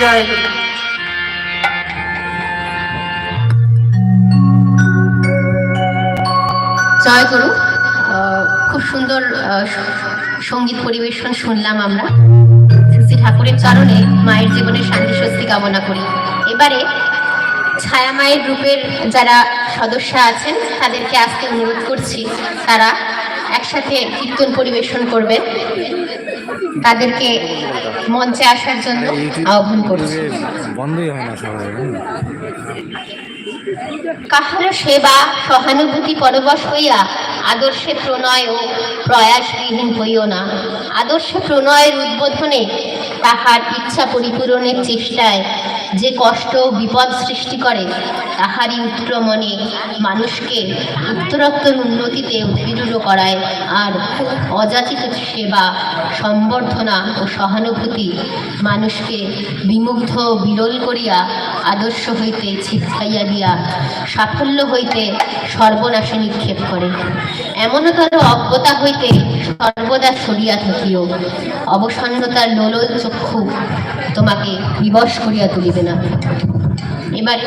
জয় গুরু। জয় করু খুব সুন্দর সংগীত পরিবেশন শুনলাম আমরা। শ্রী ঠাকুরের চরণে মায়ের জীবনের শান্তি স্বস্তি কামনা করি। এবারে ছায়া মায়ের গ্রুপের যারা সদস্য আছেন, তাদেরকে আজকে অনুরোধ করছি, তারা একসাথে কীর্তন পরিবেশন করবেন। তাদেরকে মঞ্চে আসার জন্য আহ্বান করছি। বন্ধই হয় না সেবা সহানুভূতি পরবশ হইয়া আদর্শে প্রণয় ও প্রয়াসবিহীন হইও না। আদর্শে প্রণয়ের উদ্বোধনে তাহার ইচ্ছা পরিপূরণের চেষ্টায় যে কষ্ট বিপদ সৃষ্টি করে, তাহারই উত্তরমনে মানুষকে উত্তরোত্তর উন্নতিতে উদ্বিগ্ন করায় আর অযাচিত সেবা, সম্বর্ধনা ও সহানুভূতি মানুষকে বিমুগ্ধ বিরল করিয়া আদর্শ হইতে ছিটকাইয়া দিয়া, সাফল্য হইতে সর্বনাশে নিক্ষেপ করে। এমনতর অজ্ঞতা হইতে সর্বদা সরিয়া থাকিও। অবসন্নতার লোলল চক্ষু তোমাকে বিবশ করিয়া তুলিবে না। এবার